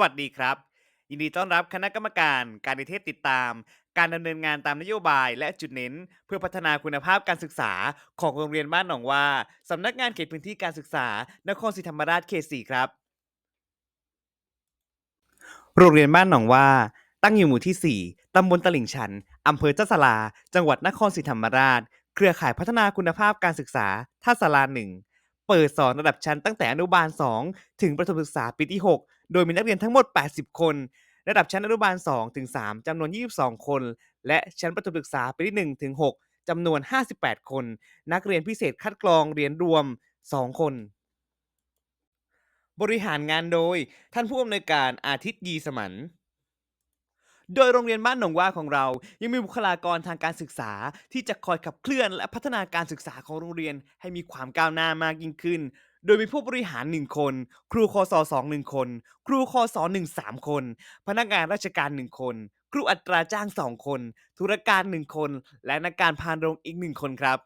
วัสดีครับ ยินดีต้อนรับคณะกรรมการการนิเทศติดตาม การดำเนินงานตามนโยบายและจุดเน้น เพื่อพัฒนาคุณภาพการศึกษาของโรงเรียนบ้านหนองว่าสำนักงานเขตพื้นที่การศึกษานครศรีธรรมราชเขต4ครับ โรงเรียนบ้านหนองว่าตั้งอยู่หมู่ที่ 4 ตำบลตลิ่งชัน อำเภอเจ้าสาราจังหวัดนครศรีธรรมราช เครือข่ายพัฒนาคุณภาพการศึกษาท่าสาราหนึ่ง เปิดสอนระดับชั้นตั้งแต่อนุบาล 2 ถึงประถมศึกษาปีที่ 6 โดยมีนักเรียนทั้งหมด 80 คน ระดับชั้นอนุบาล 2 ถึง 3จำนวน 22 คน และชั้นประถมศึกษาปีที่ 1 ถึง 6จำนวน 58 คน นักเรียนพิเศษคัดกรองเรียนรวม 2 คน บริหารงานโดย ท่านผู้อำนวยการอาทิตย์ยีสมัน โดยโรงเรียนบ้านหนองว่าของเรา ยังมีบุคลากรทางการศึกษา ที่จะคอยขับเคลื่อนและพัฒนาการศึกษาของโรงเรียนให้มีความก้าวหน้ามากยิ่งขึ้น โดยมีผู้บริหาร 1 คน ครูคอสอ2 1 คน ครูคอสอ1 3 คน พนักงานราชการ 1 คน ครูอัตราจ้าง 2 คน ธุรการ 1 คน และนักการพานโรงอีก 1 คนครับ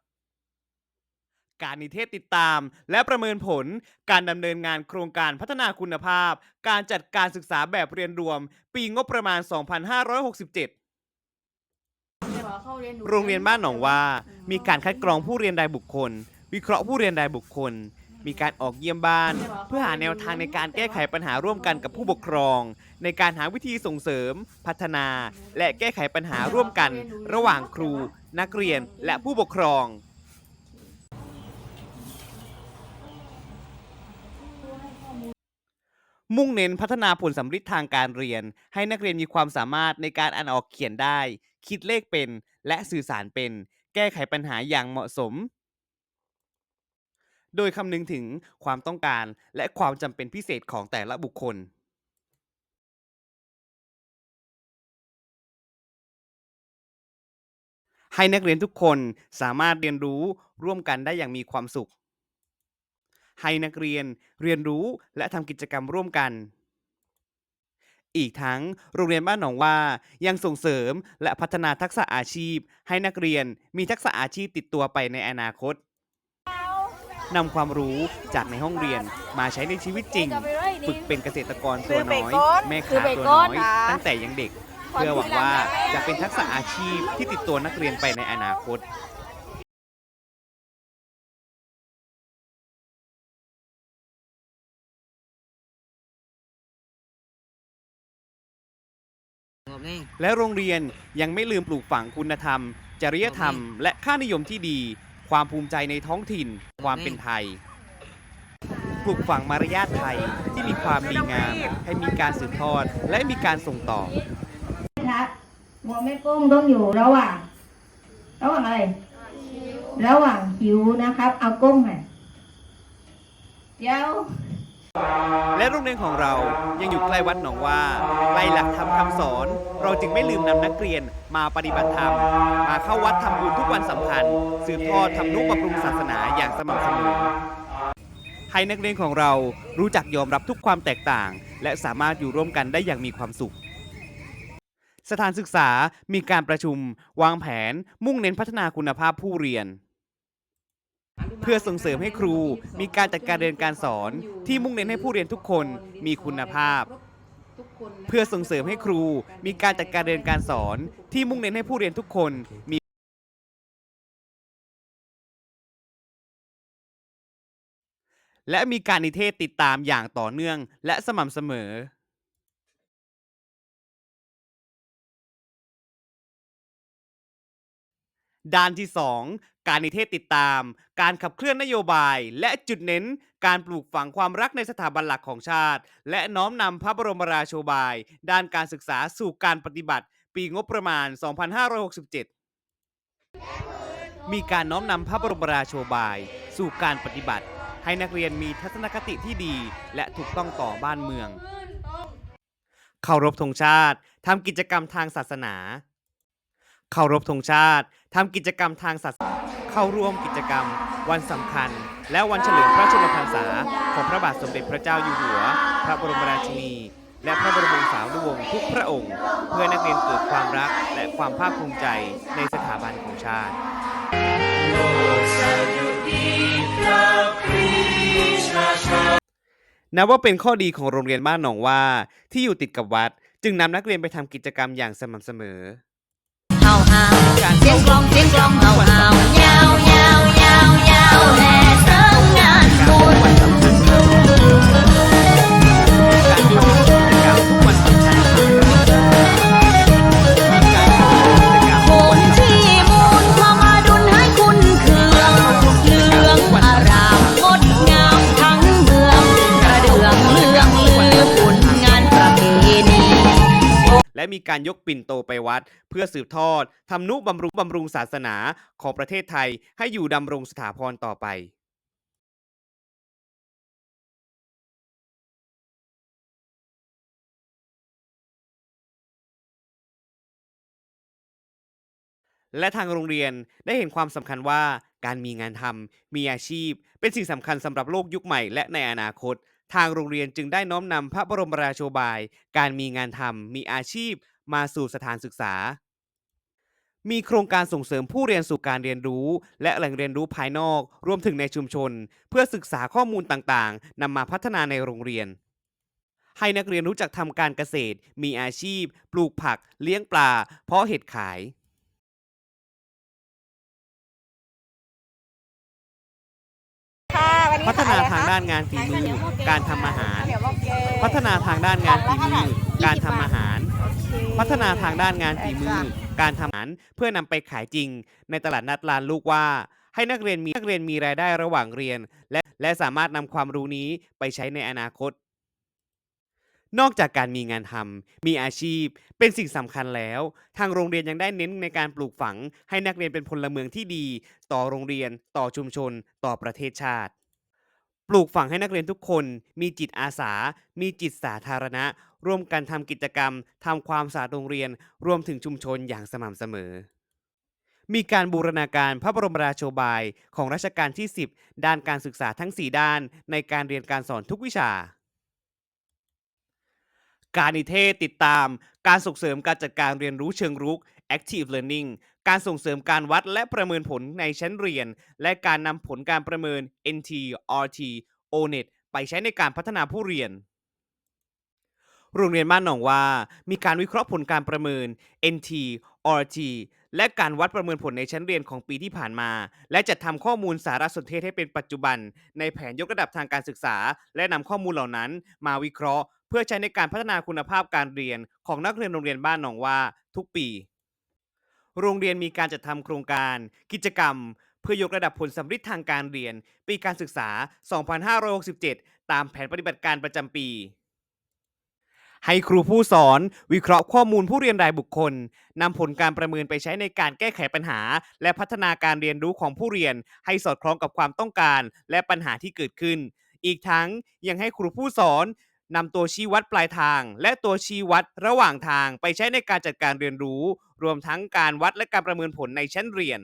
การนิเทศติดตาม และประเมินผล การดำเนินงานโครงการพัฒนาคุณภาพ การจัดการศึกษาแบบเรียนรวม ปีงบประมาณ 2567โรงเรียนบ้านหนองว่า มีการคัดกรองผู้เรียนรายบุคคล วิเคราะห์ผู้เรียนรายบุคคล มีการออกเยี่ยมบ้าน เพื่อหาแนวทางในการแก้ไขปัญหาร่วมกันกับผู้ปกครอง ในการหาวิธีส่งเสริม พัฒนา และแก้ไขปัญหาร่วมกัน ระหว่างครู นักเรียนและผู้ปกครอง มุ่งเน้นพัฒนาผลสำฤทธิ์ทางการเรียน ให้นักเรียนมีความสามารถในการอ่านออกเขียนได้ คิดเลขเป็น และสื่อสารเป็น แก้ไขปัญหาอย่างเหมาะสม โดยคำนึงถึงความต้องการและความจำเป็นพิเศษของแต่ละบุคคล ให้นักเรียนทุกคนสามารถเรียนรู้ร่วมกันได้อย่างมีความสุข ให้นักเรียนเรียนรู้และทำกิจกรรมร่วมกัน อีกทั้งโรงเรียนบ้านหนองว่ายังส่งเสริมและพัฒนาทักษะอาชีพ ให้นักเรียนมีทักษะอาชีพติดตัวไปในอนาคตนำความรู้จากในห้องเรียนมาใช้ในชีวิตจริง ฝึกเป็นเกษตรกรตัวน้อย แม่ค้าตัวน้อย ตั้งแต่ยังเด็ก เพื่อหวังว่าจะเป็นทักษะอาชีพที่ติดตัวนักเรียนไปในอนาคต งบนี่และโรงเรียนยังไม่ลืมปลูกฝังคุณธรรม จริยธรรม และค่านิยมที่ดี ความภูมิใจในท้องถิ่น ความเป็นไทย ปลูกฝังมารยาทไทยที่มีความดีงาม ให้มีการสืบทอด และมีการส่งต่อครับหัวแม่โป้งต้องอยู่ระหว่าง ระหว่างอะไร ระหว่างคิ้วนะครับ เอาก้มมาเดี๋ยว และโรงเรียนของเรายังอยู่ใกล้วัดหนองว่าใกล้หลักธรรมคำสอน เราจึงไม่ลืมนำนักเรียนมาปฏิบัติธรรม มาเข้าวัดทำบุญทุกวันสำคัญ สืบทอดทำนุบำรุงศาสนาอย่างสม่ำเสมอให้นักเรียนของเรารู้จักยอมรับทุกความแตกต่าง และสามารถอยู่ร่วมกันได้อย่างมีความสุข สถานศึกษามีการประชุม วางแผน มุ่งเน้นพัฒนาคุณภาพผู้เรียน เพื่อส่งเสริมให้ครูมีการจัดการเรียนการสอนที่มุ่งเน้นให้ผู้เรียนทุกคนมีคุณภาพ เพื่อส่งเสริมให้ครูมีการจัดการเรียนการสอนที่มุ่งเน้นให้ผู้เรียนทุกคนมีและมีการนิเทศติดตามอย่างต่อเนื่องและสม่ำเสมอ ด้านที่ 2 การนิเทศติดตาม การขับเคลื่อนนโยบาย และจุดเน้นการปลูกฝังความรักในสถาบันหลักของชาติ และน้อมนำพระบรมราโชบาย ด้านการศึกษาสู่การปฏิบัติ ปีงบประมาณ 2567 มีการน้อมนำพระบรมราโชบาย สู่การปฏิบัติ ให้นักเรียนมีทัศนคติที่ดี และถูกต้องต่อบ้านเมือง เคารพธงชาติทำกิจกรรมทางศาสนา เคารพธงชาติทำกิจกรรมทางศาสนาเข้าร่วมกิจกรรม วันสำคัญ และวันเฉลิมพระชนมพรรษา ของพระบาทสมเด็จพระเจ้าอยู่หัว พระบรมราชินี และพระบรมวงศานุวงศ์ทุกพระองค์ เพื่อนักเรียนเกิดความรักและความภาคภูมิใจในสถาบันของชาตินับว่าเป็นข้อดีของโรงเรียนบ้านหนองว่าที่อยู่ติดกับวัด จึงนำนักเรียนไปทำกิจกรรมอย่างสม่ำเสมอ เฮาเฮาเสียงกลองเสี มีการยกปิ่นโตไปวัด เพื่อสืบทอดทำนุบำรุงบำรุงศาสนาของประเทศไทยให้อยู่ดำรงสถาพรต่อไปและทางโรงเรียนได้เห็นความสำคัญว่าการมีงานทำมีอาชีพ เป็นสิ่งสำคัญสำหรับโลกยุคใหม่และในอนาคต ทางโรงเรียนจึงได้น้อมนำพระบรมราโชบาย การมีงานทำมีอาชีพ มาสู่สถานศึกษา มีโครงการส่งเสริมผู้เรียนสู่การเรียนรู้ และแหล่งเรียนรู้ภายนอก รวมถึงในชุมชน เพื่อศึกษาข้อมูลต่างๆนำมาพัฒนาในโรงเรียน ให้นักเรียนรู้จักทำการเกษตร มีอาชีพ ปลูกผัก เลี้ยงปลา เพาะเห็ดขาย วันนี้พัฒนาขยอะไรคะทางด้านงานฝีมือการทำอาหารเดี๋ยวบอกเกพัฒนาทางด้านงานฝีมือ การทำอาหารโอเคพัฒนาทางด้านงานฝีมือ การทำอาหารเพื่อนำไปขายจริง ในตลาดนัดลานลูกว่า ให้นักเรียนมีนักเรียนมีรายได้ระหว่างเรียน และและสามารถนำความรู้นี้ไปใช้ในอนาคต นอกจากการมีงานทำมีอาชีพ เป็นสิ่งสำคัญแล้ว ทางโรงเรียนยังได้เน้นในการปลูกฝัง ให้นักเรียนเป็นพลเมืองที่ดี ต่อโรงเรียน ต่อชุมชน ต่อประเทศชาติ ปลูกฝังให้นักเรียนทุกคนมีจิตอาสา มีจิตสาธารณะ ร่วมกันทำกิจกรรมทำความสะอาดโรงเรียน รวมถึงชุมชนอย่างสม่ำเสมอ มีการบูรณาการพระบรมราโชบายของรัชกาลที่ 10 ด้านการศึกษาทั้ง 4 ด้าน ในการเรียนการสอนทุกวิชา การนิเทศติดตาม การส่งเสริมการจัดการเรียนรู้เชิงรุก active learning การส่งเสริมการวัดและประเมินผลในชั้นเรียน และการนำผลการประเมิน NT RT ONET ไปใช้ในการพัฒนาผู้เรียน โรงเรียนบ้านหนองว่า มีการวิเคราะห์ผลการประเมิน NT RT และการวัดประเมินผลในชั้นเรียนของปีที่ผ่านมา และจัดทำข้อมูลสารสนเทศให้เป็นปัจจุบัน ในแผนยกระดับทางการศึกษา และนำข้อมูลเหล่านั้นมาวิเคราะห์ เพื่อใช้ในการพัฒนาคุณภาพการเรียนของนักเรียนโรงเรียนบ้านหนองว่าทุกปี โรงเรียนมีการจัดทำโครงการ กิจกรรม เพื่อยกระดับผลสำฤทธิ์ทางการเรียน ปีการศึกษา 2567 ตามแผนปฏิบัติการประจำปี ให้ครูผู้สอน วิเคราะห์ข้อมูลผู้เรียนรายบุคคลนำผลการประเมินไปใช้ในการแก้ไขปัญหา และพัฒนาการเรียนรู้ของผู้เรียน ให้สอดคล้องกับความต้องการ และปัญหาที่เกิดขึ้น อีกทั้งยังให้ครูผู้สอนนำตัวชี้วัดปลายทาง และตัวชี้วัดระหว่างทางไปใช้ในการจัดการเรียนรู้ รวมทั้งการวัดและการประเมินผลในชั้นเรียน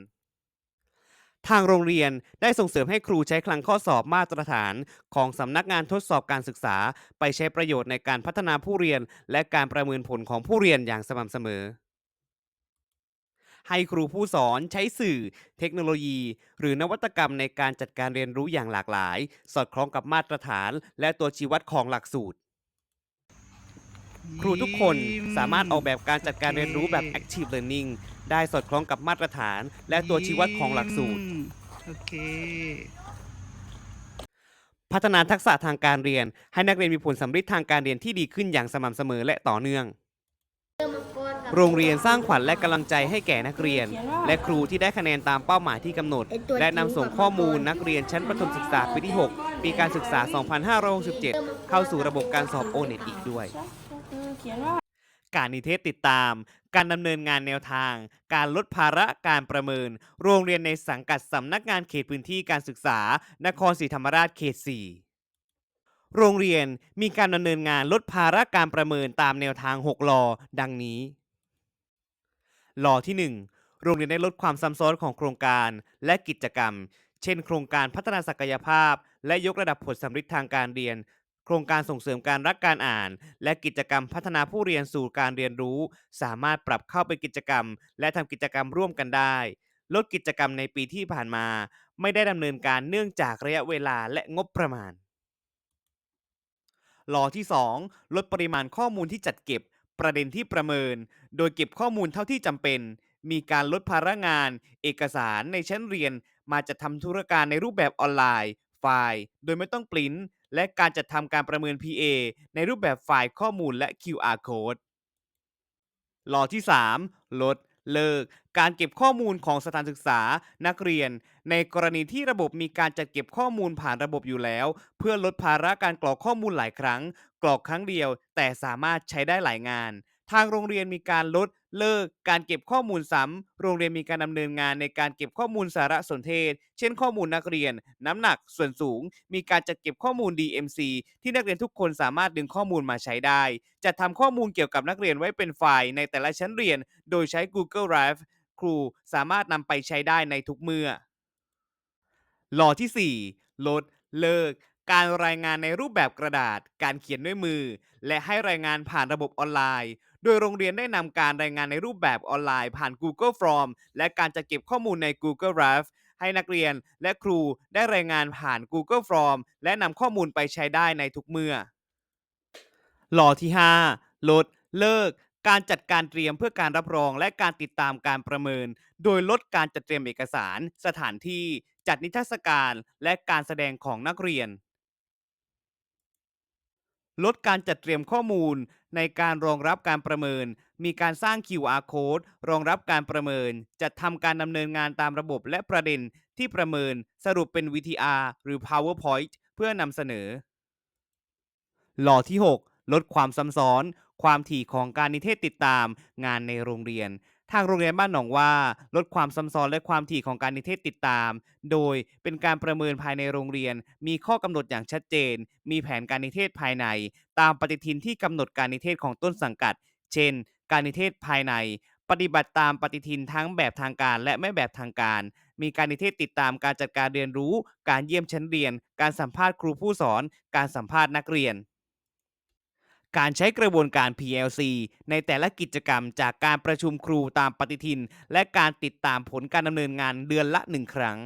ทางโรงเรียนได้ส่งเสริมให้ครูใช้คลังข้อสอบมาตรฐาน ของสำนักงานทดสอบการศึกษา ไปใช้ประโยชน์ในการพัฒนาผู้เรียน และการประเมินผลของผู้เรียนอย่างสม่ำเสมอให้ครูผู้สอนใช้สื่อ เทคโนโลยี หรือนวัตกรรมในการจัดการเรียนรู้อย่างหลากหลาย สอดคล้องกับมาตรฐาน และตัวชี้วัดของหลักสูตร ครูทุกคนสามารถออกแบบการจัดการเรียนรู้แบบ active learning ได้สอดคล้องกับมาตรฐาน และตัวชี้วัดของหลักสูตรอืมโอเค พัฒนาทักษะทางการเรียน ให้นักเรียนมีผลสำฤทธิ์ทางการเรียนที่ดีขึ้นอย่างสม่ำเสมอและต่อเนื่อง โรงเรียนสร้างขวัญและกำลังใจให้แก่นักเรียน และครูที่ได้คะแนนตามเป้าหมายที่กำหนด และนำส่งข้อมูลนักเรียนชั้นประถมศึกษาปีที่ 6 ปีการศึกษา 2567 เข้าสู่ระบบการสอบโอเน็ตอีกด้วย การนิเทศติดตาม การดำเนินงานแนวทาง การลดภาระการประเมิน โรงเรียนในสังกัดสำนักงานเขตพื้นที่การศึกษา นครศรีธรรมราชเขต 4 โรงเรียนมีการดำเนินงานลดภาระการประเมินตามแนวทาง 6ลอดังนี้ลอที่ 1 โรงเรียนได้ลดความซ้ำซ้อนของโครงการและกิจกรรม เช่น โครงการพัฒนาศักยภาพ และยกระดับผลสำฤทธิ์ทางการเรียน โครงการส่งเสริมการรักการอ่าน และกิจกรรมพัฒนาผู้เรียนสู่การเรียนรู้ สามารถปรับเข้าเป็นกิจกรรม และทำกิจกรรมร่วมกันได้ ลดกิจกรรมในปีที่ผ่านมา ไม่ได้ดำเนินการเนื่องจากระยะเวลาและงบประมาณลอที่ 2 ลดปริมาณข้อมูลที่จัดเก็บ ประเด็นที่ประเมิน โดยเก็บข้อมูลเท่าที่จำเป็น มีการลดภาระงาน เอกสารในชั้นเรียนมาจัดทำธุรการในรูปแบบออนไลน์ ไฟล์ โดยไม่ต้องปริ้น และการจัดทำการประเมิน PA ในรูปแบบไฟล์ข้อมูลและ QR code หลอที่ 3 ลด เลิก การเก็บข้อมูลของสถานศึกษา นักเรียน ในกรณีที่ระบบมีการจัดเก็บข้อมูลผ่านระบบอยู่แล้ว เพื่อลดภาระการกรอกข้อมูลหลายครั้ง กรอกครั้งเดียว แต่สามารถใช้ได้หลายงาน ทางโรงเรียนมีการลดเลิกการเก็บข้อมูลซ้ำ โรงเรียนมีการดำเนินงานในการเก็บข้อมูลสารสนเทศ เช่นข้อมูลนักเรียน น้ำหนักส่วนสูง มีการจัดเก็บข้อมูล DMC ที่นักเรียนทุกคนสามารถดึงข้อมูลมาใช้ได้ จัดทำข้อมูลเกี่ยวกับนักเรียนไว้เป็นไฟล์ในแต่ละชั้นเรียน โดยใช้ Google Drive ครูสามารถนำไปใช้ได้ในทุกเมื่อหลอที่ 4 ลดเลิก การรายงานในรูปแบบกระดาษ การเขียนด้วยมือ และให้รายงานผ่านระบบออนไลน์ โดยโรงเรียนได้นำการรายงานในรูปแบบออนไลน์ผ่าน Google Form และการจัดเก็บข้อมูลใน Google Drive ให้นักเรียนและครูได้รายงานผ่าน Google Form และนำข้อมูลไปใช้ได้ในทุกเมื่อ หลอที่ 5 ลด เลิก การจัดการเตรียมเพื่อการรับรองและการติดตามการประเมิน โดยลดการจัดเตรียมเอกสาร สถานที่ จัดนิทรรศการ และการแสดงของนักเรียน ลดการจัดเตรียมข้อมูล ในการรองรับการประเมิน มีการสร้าง QR code รองรับการประเมิน จัดทำการดำเนินงานตามระบบและประเด็นที่ประเมินสรุปเป็น VTR หรือ PowerPoint เพื่อนำเสนอ หลอที่ 6 ลดความซ้ำซ้อน ความถี่ของการนิเทศติดตามงานในโรงเรียน ทางโรงเรียนบ้านหนองว่า ลดความซ้ำซ้อนและความถี่ของการนิเทศติดตาม โดยเป็นการประเมินภายในโรงเรียน มีข้อกำหนดอย่างชัดเจน มีแผนการนิเทศภายใน ตามปฏิทินที่กำหนดการนิเทศของต้นสังกัด เช่น การนิเทศภายใน ปฏิบัติตามปฏิทินทั้งแบบทางการและไม่แบบทางการ มีการนิเทศติดตามการจัดการเรียนรู้ การเยี่ยมชั้นเรียน การสัมภาษณ์ครูผู้สอน การสัมภาษณ์นักเรียน การใช้กระบวนการ PLC ในแต่ละกิจกรรมจากการประชุมครูตามปฏิทิน และการติดตามผลการดำเนินงานเดือนละหนึ่งครั้ง